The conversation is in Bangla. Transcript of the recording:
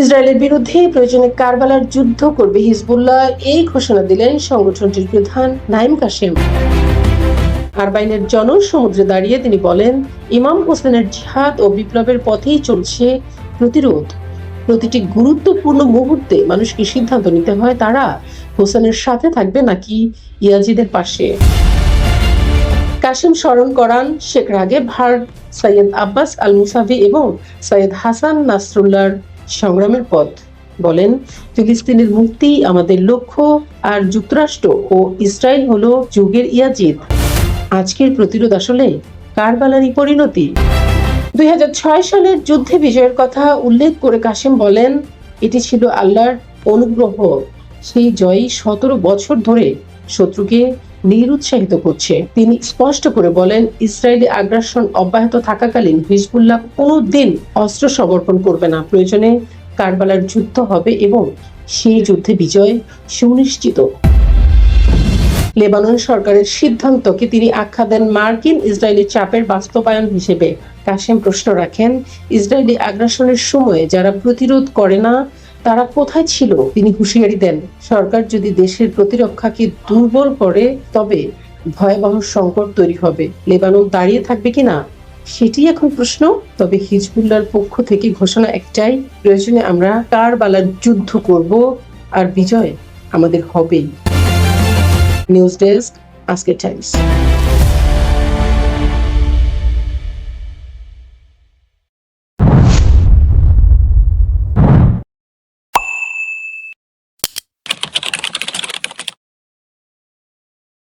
ইসরায়েলের বিরুদ্ধে প্রয়োজনে কারবালার যুদ্ধ করবে হিজবুল্লাহ। এই ঘোষণা দিলেন সংগঠনটির প্রধান নাইম কাশেম। আরবাইনের জনসমুদ্রে দাঁড়িয়ে তিনি বলেন, ইমাম হোসেনের জিহাদ ও বিপ্লবের পথেই চলছে প্রতিরোধ। প্রতিটি গুরুত্বপূর্ণ মুহূর্তে মানুষকে সিদ্ধান্ত নিতে হয় তারা হোসেনের সাথে থাকবে নাকি ইয়াজিদের পাশে। কাশিম স্মরণ করান শেখ রাগে হার সৈয়দ আব্বাস আল মুসাভি এবং সৈয়দ হাসান নাসরুল্লাহর সংগ্রামের পথ। বলেন, ফিলিস্তিনের মুক্তি আমাদের লক্ষ্য আর যুক্তরাষ্ট্র ও ইসরায়েল হলো যুগের ইয়াজিদ। আজকের প্রতিরোধ আসলে কারবালারই পরিণতি। দুই হাজার ছয় সালের যুদ্ধে বিজয়ের কথা উল্লেখ করে কাশিম বলেন, এটি ছিল আল্লাহর অনুগ্রহ। সেই জয়ই সতেরো বছর ধরে শত্রুকে নিরুৎসাহিত করছে। তিনি স্পষ্ট করে বলেন, ইসরায়েলি আগ্রাসন অব্যাহত থাকাকালীন হিজবুল্লাহ কোনোদিন অস্ত্র সমর্পণ করবে না। প্রয়োজনে কারবালার যুদ্ধ হবে এবং সেই যুদ্ধে বিজয় সুনিশ্চিত। লেবানন সরকারের সিদ্ধান্তকে তিনি আখ্যা দেন মার্কিন ইসরায়েলি চাপের বাস্তবায়ন হিসেবে। কাশেম প্রশ্ন রাখেন, ইসরায়েলি আগ্রাসনের সময় যারা প্রতিরোধ করে না তারা কোথায় ছিল? তিনি হুঁশিয়ারি দেন, সরকার যদি দেশের প্রতিরক্ষাকে দুর্বল করে, তবে ভয়াবহ সংকট তৈরি হবে। লেবানন দাঁড়িয়ে থাকবে কিনা সেটি এখন প্রশ্ন। তবে হিজবুল্লাহর পক্ষ থেকে ঘোষণা একটাই, প্রয়োজনে আমরা কারবালার যুদ্ধ করব আর বিজয় আমাদের হবেই। নিউজ ডেস্ক, আজকের টাইমস।